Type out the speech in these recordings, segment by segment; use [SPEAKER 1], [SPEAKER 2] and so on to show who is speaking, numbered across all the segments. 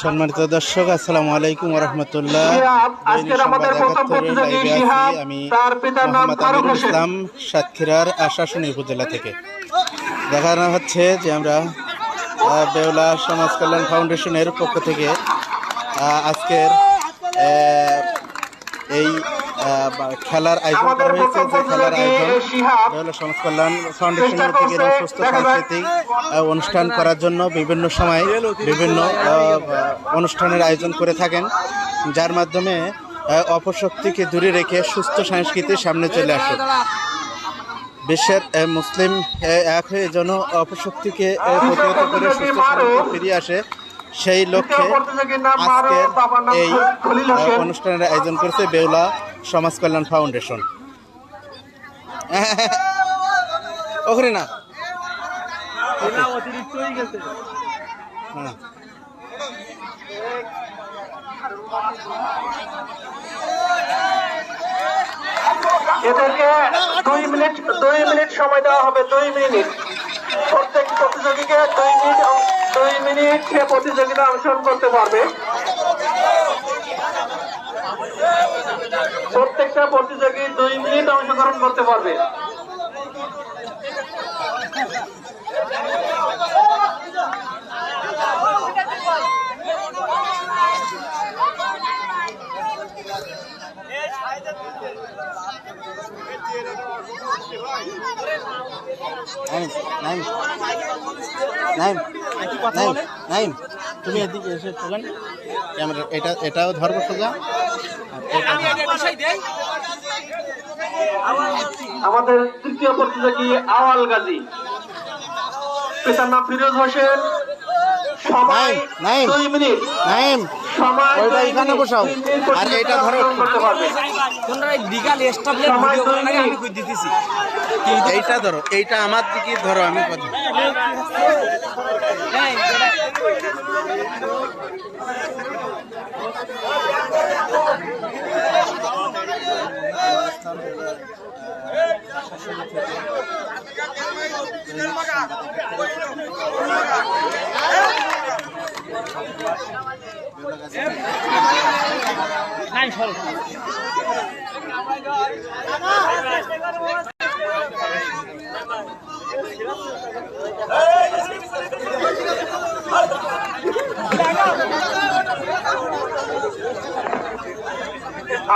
[SPEAKER 1] সম্মানিত দর্শক আসসালামু আলাইকুম রহমতুল্লাহ
[SPEAKER 2] শিহাব, আজকের আমাদের প্রথম প্রতিযোগী শিহাব,
[SPEAKER 1] আমি
[SPEAKER 2] তার পিতার নাম ফারুক হোসেন।
[SPEAKER 1] ইসলাম সাতক্ষীরার আশাশুনি উপজেলা থেকে দেখানো হচ্ছে যে আমরা বেউলা সমাজ কল্যাণ ফাউন্ডেশনের পক্ষ থেকে আজকের এই খেলার আয়োজন করা হয়েছে যে খেলার আয়োজন। সমাজ কল্যাণ ফাউন্ডেশনের থেকে সুস্থ সাংস্কৃতিক অনুষ্ঠান করার জন্য বিভিন্ন সময় বিভিন্ন অনুষ্ঠানের আয়োজন করে থাকেন যার মাধ্যমে অপশক্তিকে দূরে রেখে সুস্থ সংস্কৃতির সামনে চলে আসে বিশ্বের মুসলিম এক হয়ে যেন অপশক্তিকে প্রতিহত করে সুস্থ ফিরিয়ে আসে সেই লক্ষ্যে আজকের এই। অনুষ্ঠানের আয়োজন করেছে বেউলা সমাজ কল্যাণ ফাউন্ডেশন। ওখানে না? হ্যাঁ।
[SPEAKER 2] এদেরকে দুই মিনিট দুই মিনিট সময় দেওয়া হবে দুই মিনিট। প্রত্যেক প্রতিযোগীকে দুই মিনিট দুই মিনিট সে প্রতিযোগিতা অংশগ্রহণ করতে পারবে। প্রতিযোগী দুই মিনিট অংশগ্রহণ করতে পারবে।
[SPEAKER 1] নাইম তুমি এদিকে এসে চলেন। ক্যামেরা এটা এটাও ধরবো সোজা। আর এটা।
[SPEAKER 2] আমাদের তৃতীয় প্রতিযোগী আওয়াল গাজী পিতার নাম ফিরোজ হোসেন সময়
[SPEAKER 1] নাইম, নাইম।
[SPEAKER 2] দুই মিনিট সময়
[SPEAKER 1] ওইটা এখানে
[SPEAKER 2] মিনিট।
[SPEAKER 1] বসাও। আর এটা ধরো
[SPEAKER 2] অংশগ্রহণ করতে পারবে
[SPEAKER 3] তোমরা এই এস্টাবলিশ ভিডিও
[SPEAKER 2] দুই
[SPEAKER 3] আমি কই দিতেছি
[SPEAKER 1] এইটা ধরো এইটা আমার দিকে ধরো আমি কথা
[SPEAKER 3] নাই সরো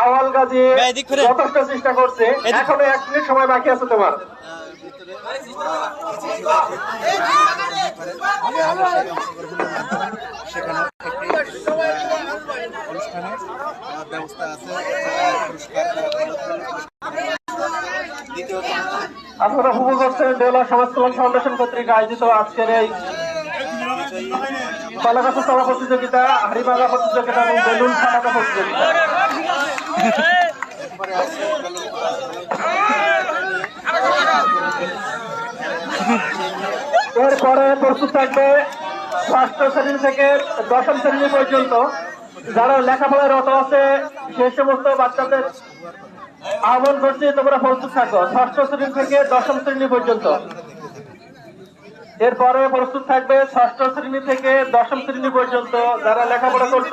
[SPEAKER 2] আওয়াল গাজী যথেষ্ট চেষ্টা করছে। এখনও এক মিনিট সময় বাকি আছে তোমার।
[SPEAKER 1] সেখানে ব্যবস্থা আছে
[SPEAKER 2] আপনারা উপভোগ করছেন বেলা সমাজ কল্যাণ ফাউন্ডেশন কর্তৃক আয়োজিত আজকের এই বালাগাছা চলা প্রতিযোগিতা হাড়িবাগা প্রতিযোগিতা এবং বেলুন ফাটাকা প্রতিযোগিতা।
[SPEAKER 1] এরপরে
[SPEAKER 2] প্রস্তুত থাকবে ষষ্ঠ শ্রেণি থেকে দশম শ্রেণি পর্যন্ত। যারা লেখাপড়ায় রত আছে, সে সমস্ত বাচ্চাদের আহ্বান করছি তোমরা প্রস্তুত থাকো, ষষ্ঠ শ্রেণি থেকে দশম শ্রেণি পর্যন্ত। এরপরে প্রস্তুত থাকবে ষষ্ঠ শ্রেণি থেকে দশম শ্রেণি পর্যন্ত যারা লেখাপড়া করছ।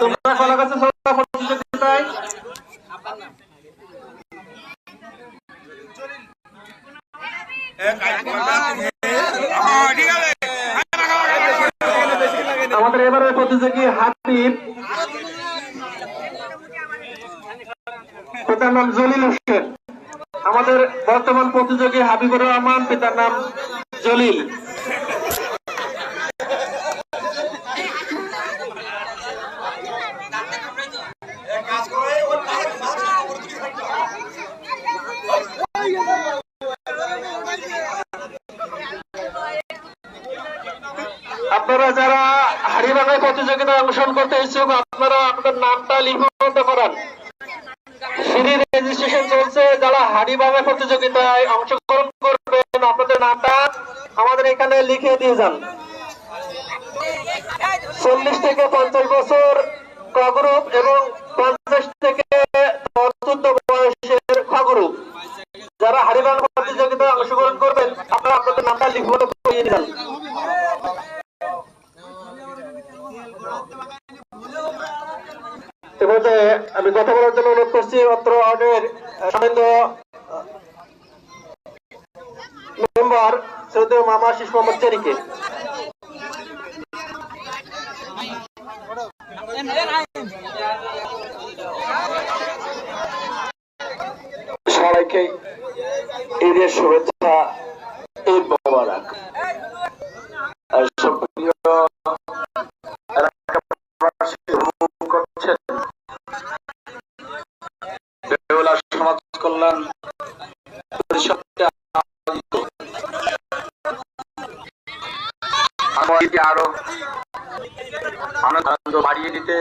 [SPEAKER 2] তোমরা কলা গাছে প্রতিযোগিতায় আমাদের এবারের প্রতিযোগী হাবিব পিতার নাম জলিল হোসেন। আমাদের বর্তমান প্রতিযোগী হাবিবুর রহমান, পিতার নাম জলিল। আপনারা যারা হাড়িবাগায় প্রতিযোগিতায় অংশগ্রহণ করতে ইচ্ছুক আপনারা আপনাদের নামটা লিপিবদ্ধ করান রেজিস্ট্রেশন চলছে, যারা হাড়িবাগা প্রতিযোগিতায় অংশগ্রহণ করবেন, আপনাদের নামটা আমাদের এখানে লিখে দিয়ে যান। চল্লিশ থেকে পঞ্চাশ বছর ক এবং পঞ্চাশ থেকে চতুর্থ বয়সের খ যারা হাড়িবাগা প্রতিযোগিতায় অংশগ্রহণ করবেন, আপনারা আপনাদের নামটা লিপিবদ্ধ করিয়ে দিন
[SPEAKER 3] আমি কথা বলার জন্য অনুরোধ করছি, অত্র ওয়ার্ডের মেম্বার মামা শিশ মোহাম্মদ চেরিকে। সবাইকে ঈদের শুভেচ্ছা, ঈদ মোবারক। আরও আনন্দ বাড়িয়ে দিতে